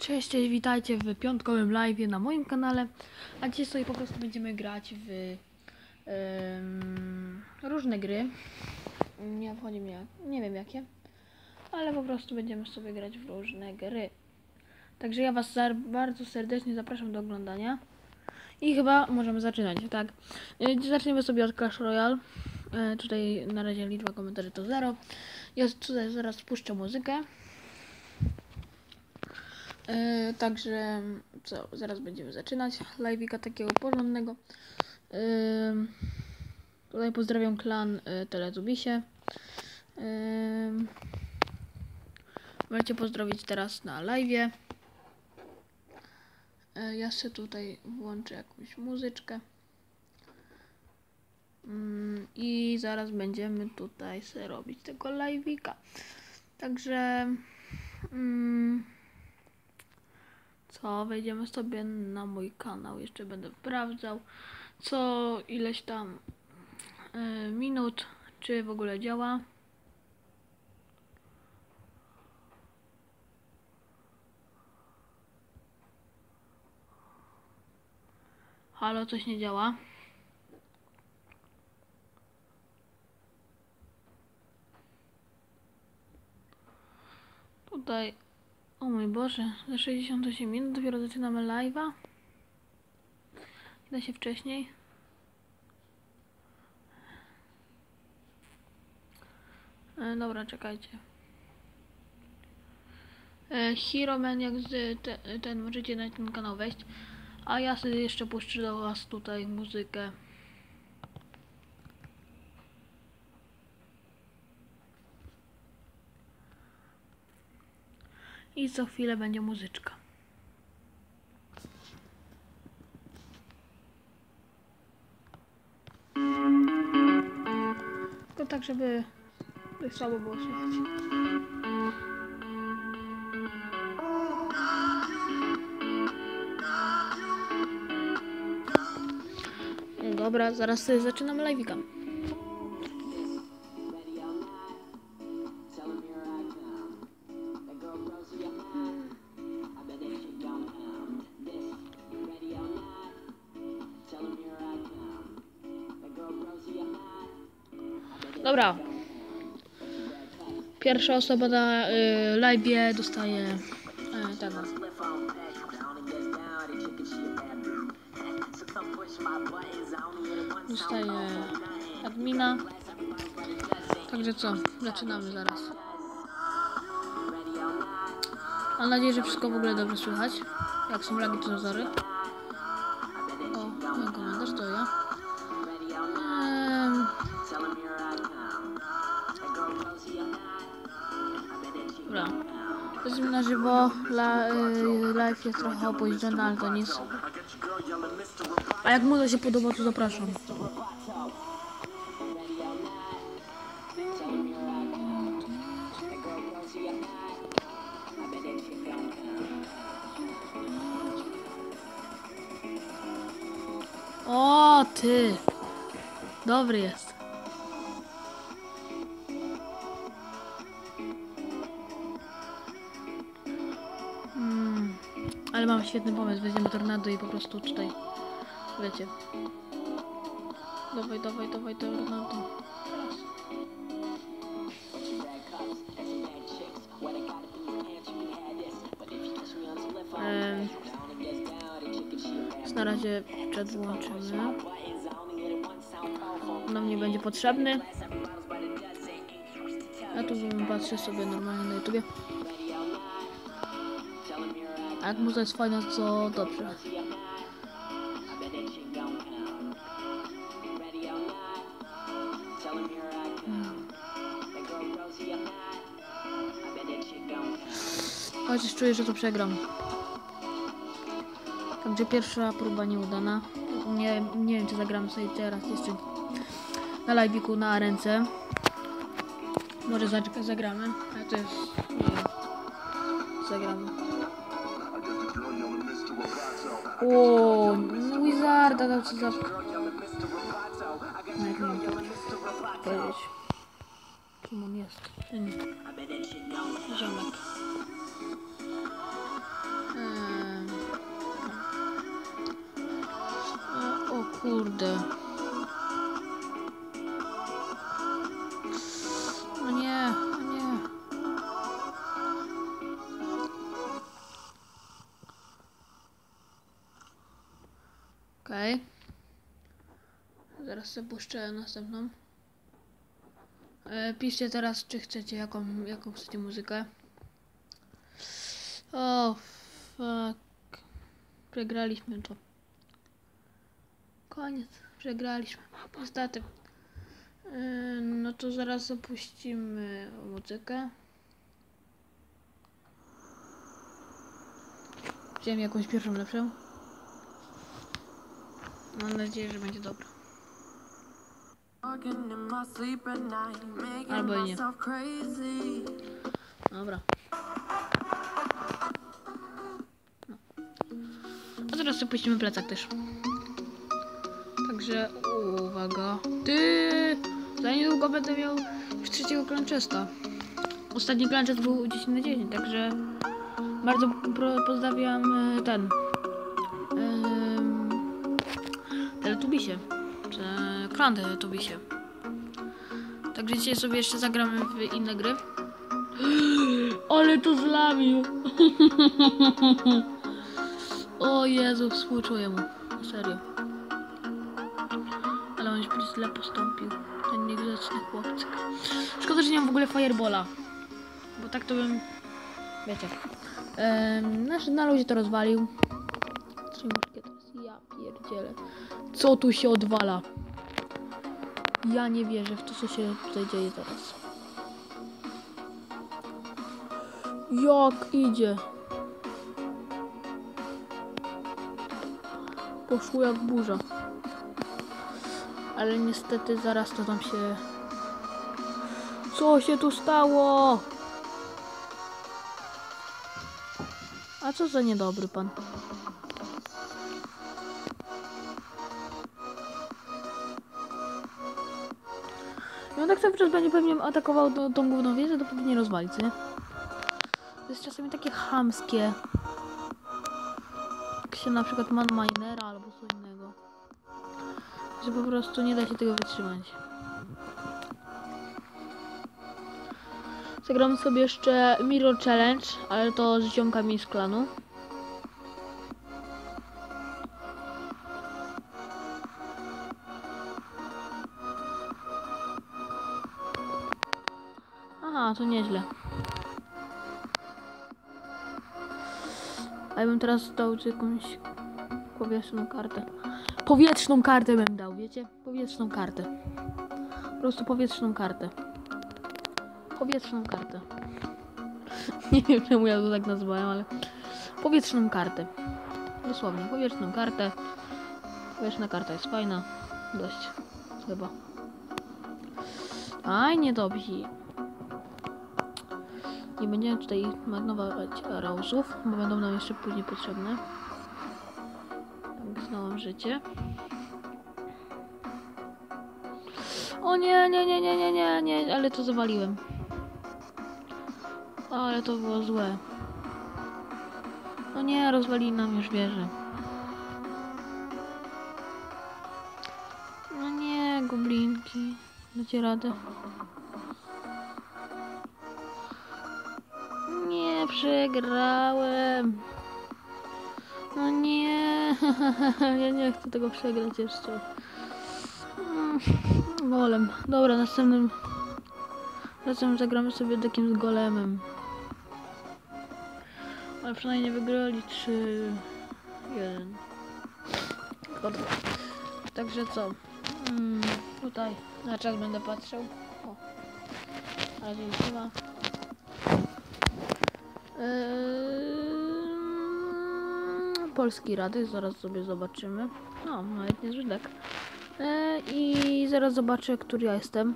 Cześć, cześć, witajcie w piątkowym live na moim kanale. A dzisiaj sobie po prostu będziemy grać w em, różne gry. Nie wchodzi mi nie wiem jakie, ale po prostu będziemy sobie grać w różne gry. Także ja Was bardzo serdecznie zapraszam do oglądania. I chyba możemy zaczynać, tak? E, Zaczniemy sobie od Clash Royale. E, Tutaj na razie liczba komentarzy to 0. Ja tutaj zaraz spuszczę muzykę. E, także co, zaraz będziemy zaczynać live'ika takiego porządnego. E, tutaj pozdrawiam klan e, Teletubisie. E, możecie pozdrowić teraz na live'ie. Ja sobie tutaj włączę jakąś muzyczkę. Mm, I zaraz będziemy tutaj sobie robić tego live'ika. Także... Mm, co, wejdziemy sobie na mój kanał, jeszcze będę sprawdzał, co ileś tam e, minut, czy w ogóle działa. Halo, coś nie działa. Tutaj o mój Boże, za 68 minut dopiero zaczynamy live'a. Da się wcześniej. E, dobra, czekajcie. E, Hero Man, jak z, te, ten możecie na ten kanał wejść. A ja sobie jeszcze puszczę do was tutaj muzykę. I co chwilę będzie muzyczka. To tak, żeby słabo było słychać. Dobra, zaraz sobie zaczynamy live'ika. Pierwsza osoba na y, live dostaje y, tego. Dostaje admina. Także co, zaczynamy zaraz. Mam nadzieję, że wszystko w ogóle dobrze słychać. Jak są lagi, to zory. Jesteśmy na żywo. Y, live jest trochę opóźniony, ale to nic. A jak mu to się podoba, to zapraszam. O, ty. Dobry jest. Mam świetny pomysł. Weźmiemy tornado i po prostu tutaj. Wiecie. Dawaj, dawaj, dawaj tornado. Em, Na razie przed włączymy. Nam nie będzie potrzebny. Ja tu patrzę sobie normalnie na YouTubie. A jak muza jest fajna, to dobrze. Chociaż czuję, że to przegram. Także pierwsza próba nieudana. Nie, nie wiem, czy zagram sobie teraz jeszcze na live'iku na ręce. Może za- zagramy, ale to jest... Zagramy. O, Wizarda dał ci za... No, nie wiem, powiedzieć. Kim on jest? Nie. Ziomek. Hmm. O kurde. Sobie puszczę następną. E, piszcie teraz, czy chcecie, jaką, jaką chcecie muzykę. O, fuck. Przegraliśmy to. Koniec. Przegraliśmy. Niestety. Yy, no to zaraz opuścimy muzykę. Wziąłem jakąś pierwszą lepszą. Mam nadzieję, że będzie dobra. Albo i nie. Dobra. No. A teraz sobie puścimy plecak też. Także uwaga. Ty! Za niedługo będę miał już trzeciego Clanchesta. Ostatni Clanchest był 10 na 10, także bardzo pozdrawiam e, ten. Um, Teletubisie. Czy Klan Teletubisie. Także dzisiaj sobie jeszcze zagramy w inne gry. Ale to zlamił. o Jezu, współczuję mu. Serio. Ale on źle postąpił. Ten niegrzeczny chłopczyk. Szkoda, że nie mam w ogóle firebola. Bo tak to bym... Wiecie. Ehm, nasz na to rozwalił. Trzy muszki teraz. Ja pierdzielę. Co tu się odwala? Ja nie wierzę w to, co się tutaj dzieje teraz. Jak idzie? Poszło jak burza. Ale niestety zaraz to tam się... Co się tu stało? A co za niedobry pan? Cały czas będzie pewnie atakował tą, tą główną wieżę, dopóki nie rozwali, nie? To jest czasami takie chamskie. Jak się na przykład man minera albo co innego. Że po prostu nie da się tego wytrzymać. Zagram sobie jeszcze Mirror Challenge, ale to z ziomkami z klanu. Aha, to nieźle. A ja bym teraz dał jakąś powietrzną kartę. Powietrzną kartę bym dał, wiecie? Powietrzną kartę. Po prostu powietrzną kartę. Powietrzną kartę. Nie wiem czemu ja to tak nazwałem, ale powietrzną kartę. Dosłownie, powietrzną kartę. Powietrzna karta jest fajna. Dość. Chyba. Aj, niedobrze. Nie będziemy tutaj marnować rausów, bo będą nam jeszcze później potrzebne. Tak, znałam życie. O nie, nie, nie, nie, nie, nie, nie, ale to zawaliłem. Ale to było złe. No nie, rozwalili nam już wieżę. No nie, goblinki. Dacie radę? Przegrałem. No nie, ja nie chcę tego przegrać jeszcze. Mm, Golem. Dobra, następnym razem zagramy sobie takim z golemem. Ale przynajmniej nie wygrali 3 1 Tylko dwa. Także co? Mm, tutaj na czas będę patrzył. O. Ale nie ma. Eee, Polski Rady, zaraz sobie zobaczymy. No, nawet niezły deck. Eee, I zaraz zobaczę, który ja jestem.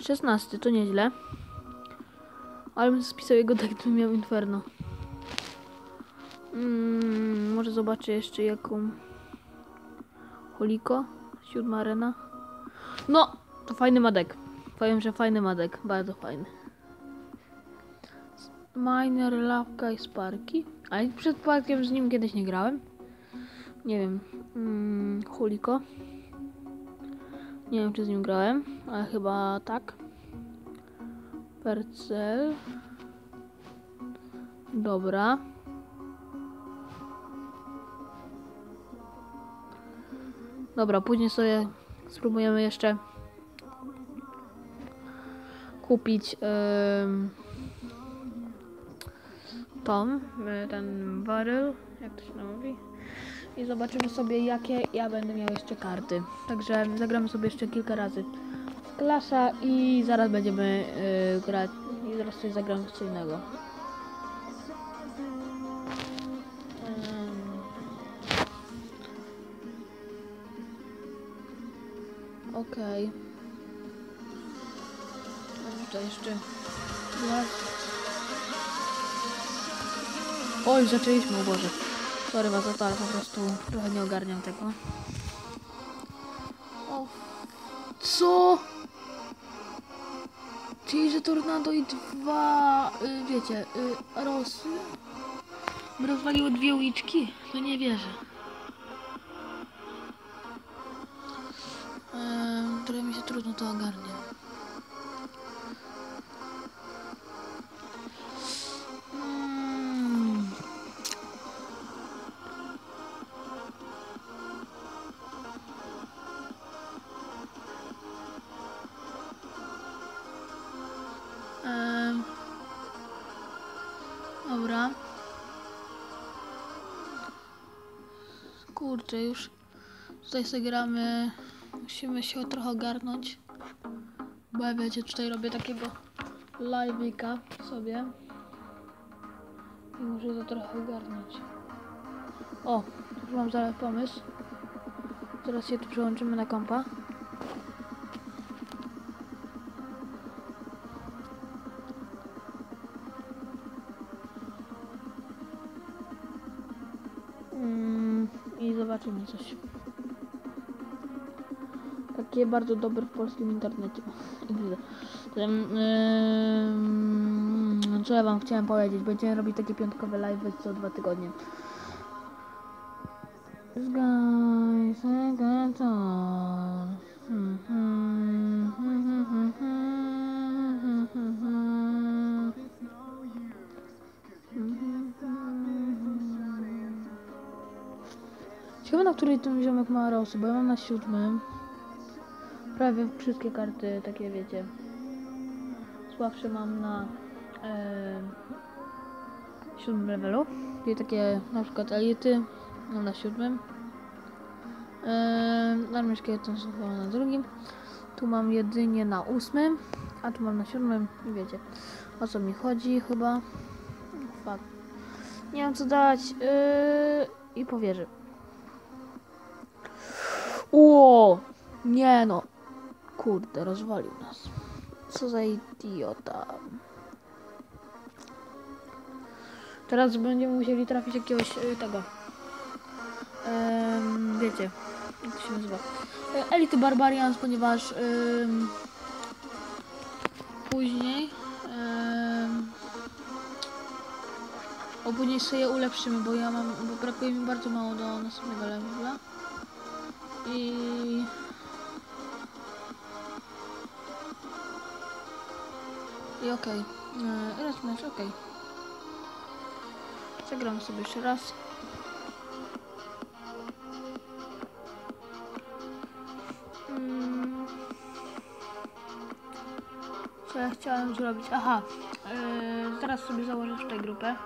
16, to nieźle. Ale bym spisał jego deck, gdybym miał Inferno. Mm, może zobaczę jeszcze jaką. Holiko? Siódma arena. No, to fajny madek. Powiem, że fajny madek, bardzo fajny. Miner, Lawka i Sparki. Ale przed Sparkiem z nim kiedyś nie grałem. Nie wiem. Mm, Huliko. Nie wiem, czy z nim grałem, ale chyba tak. Percel. Dobra. Dobra, później sobie spróbujemy jeszcze kupić em, tą, e, ten baryl, jak to się mówi. I zobaczymy sobie, jakie ja będę miał jeszcze karty. Także zagramy sobie jeszcze kilka razy w klasa i zaraz będziemy e, grać. I zaraz coś zagram co innego. Okej. Okay. Tutaj jeszcze. Oj, zaczęliśmy, o Boże. Sorry was za to, ale po prostu trochę nie ogarniam tego. O. Co? Czyli, że tornado i dwa, y, wiecie, y, rosy rozwaliło dwie uliczki? To nie wierzę. Ehm, trochę mi się trudno to ogarnia. Kurczę, już tutaj sobie gramy. Musimy się trochę ogarnąć. Bo ja wiecie, tutaj robię takiego live'ika sobie. I muszę to trochę ogarnąć. O, już mam zaraz pomysł. Teraz się tu przełączymy na kompa. takie bardzo dobre w polskim internecie. Co ja wam chciałem powiedzieć? Będziemy robić takie piątkowe live co dwa tygodnie. Ciekawe na której ten ziomek ma rosy, bo ja mam na siódmym. Prawie wszystkie karty takie wiecie. Słabsze mam na e, siódmym levelu. Czyli takie na przykład elity mam na siódmym. E, Armię są na drugim. Tu mam jedynie na ósmym, a tu mam na siódmym. I wiecie o co mi chodzi chyba. Fuck. Nie wiem co dać. Yy, I powierzy. Ło! Nie no. Kurde, rozwalił nas. Co za idiota. Teraz będziemy musieli trafić jakiegoś y, tego. Em, wiecie, jak się nazywa. E, Elity Barbarians, ponieważ później ym, o później sobie je ulepszymy, bo ja mam, bo brakuje mi bardzo mało do następnego levela. I i okej. Okay. Raz mecz, okej. Zagram sobie jeszcze raz. Mm. Co ja chciałem zrobić? Aha, yy, zaraz sobie założę tutaj grupę.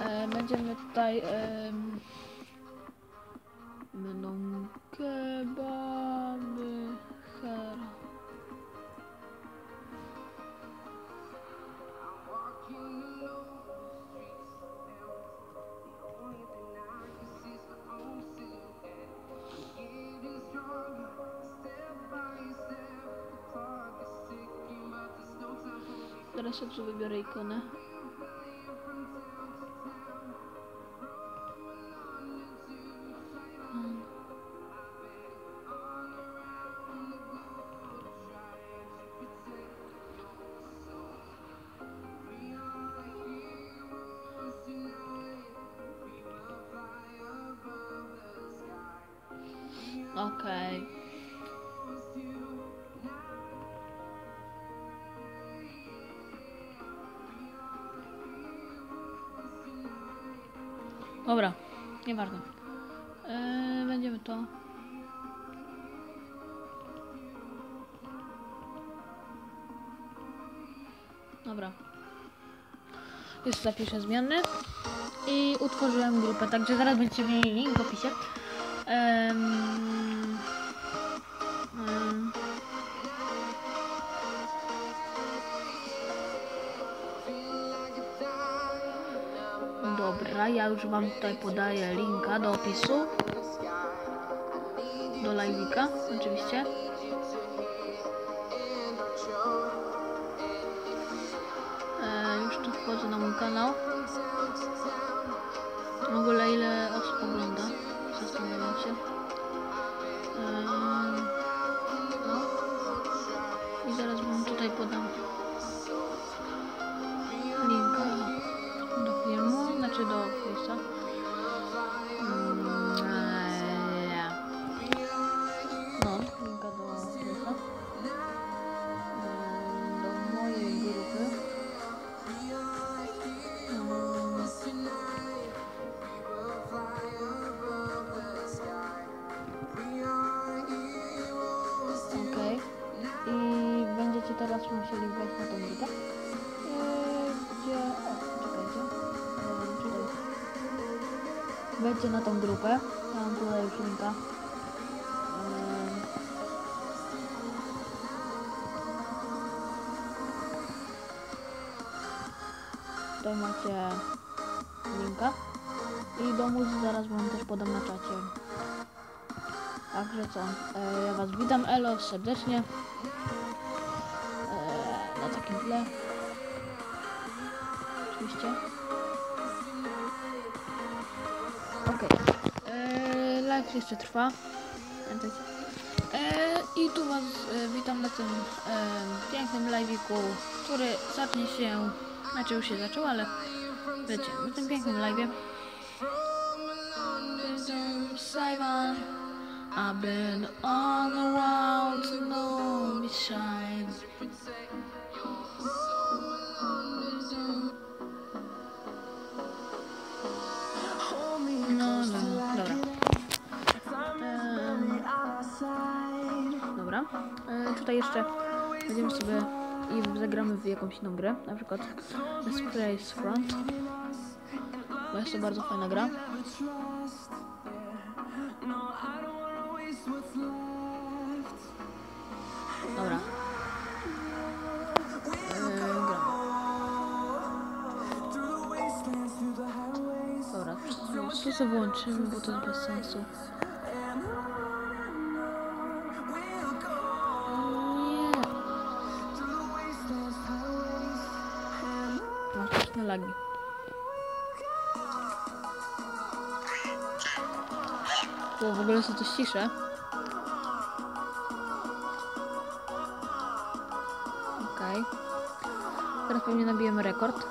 E, będziemy tutaj em, będą kebaby na szybko wybiorę ikonę. Dobra, nieważne. Eee, będziemy to. Dobra. Już zapiszę zmiany. I utworzyłem grupę, także zaraz będziecie mieli link w opisie. Ja już wam tutaj podaję linka do opisu. Do live'ika, oczywiście. E, już tu wchodzę na mój kanał. W ogóle ile Na tą grupę. Mam tutaj już linka. Eee, Tutaj macie linka. I do muzyki zaraz wam też podam na czacie. Także co, e, ja was witam, Elo, serdecznie. E, na takim tle. Oczywiście. Live jeszcze trwa. E, I tu was e, witam na tym e, pięknym live'iku, który zacznie się, znaczy już się zaczął, ale wiecie, na tym pięknym live'ie. I've been on the road to know tutaj jeszcze będziemy sobie i zagramy w jakąś inną grę, na przykład Space Front. Bo jest to bardzo fajna gra. Dobra. Dobra, tu sobie włączymy, bo to jest bez sensu. Straszne lagi. Bo w ogóle są to ciszę. Okej. Teraz pewnie nabijemy rekord.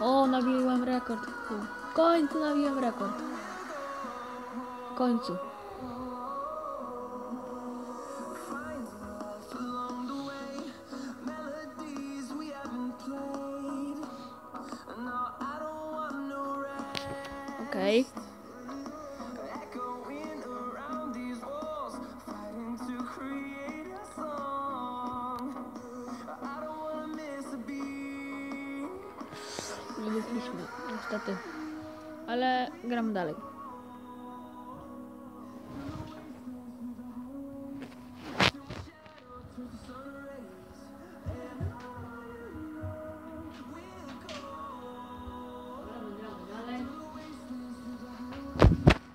O, nabiłem rekord. W końcu nabiłem rekord. W końcu. Wyszliśmy, niestety. Ale gram dalej.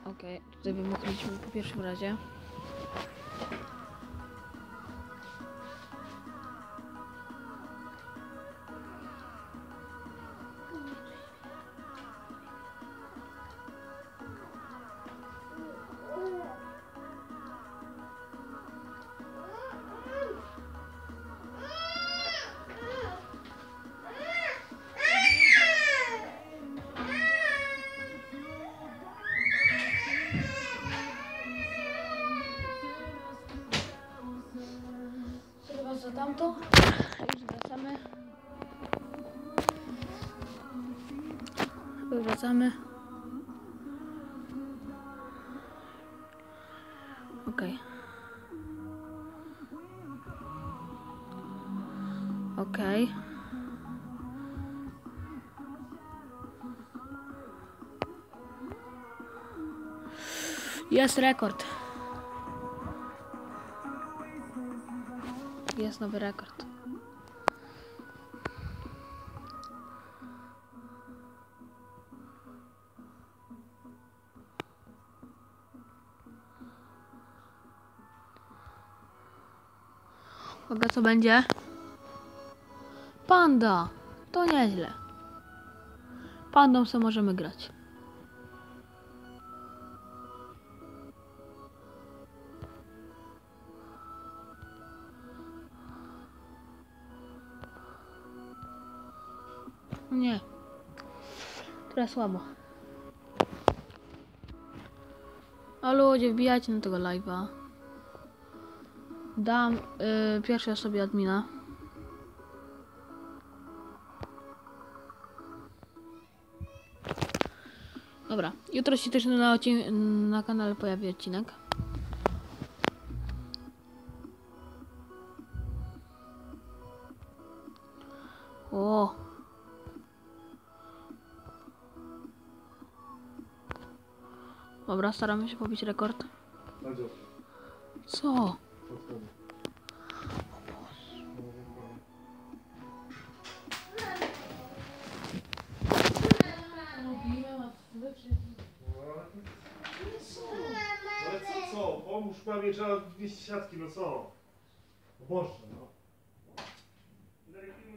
Okej, tutaj wymuchliśmy po pierwszym razie. Za tamto. Już wracamy. Wracamy. Okej. Okej. Jest rekord. Jest nowy rekord. Uwaga, co będzie? Panda! To nieźle. Pandą sobie możemy grać. Nie. Teraz słabo. A ludzie, wbijajcie na tego live'a. Dam y, pierwszej osobie admina. Dobra, jutro się też na, na kanale pojawi odcinek. Dobra, staramy się pobić rekord. Co? Ale co, co? Pomóż mamie, trzeba wnieść siatki, no co? O Boże, no. Zareklamuj.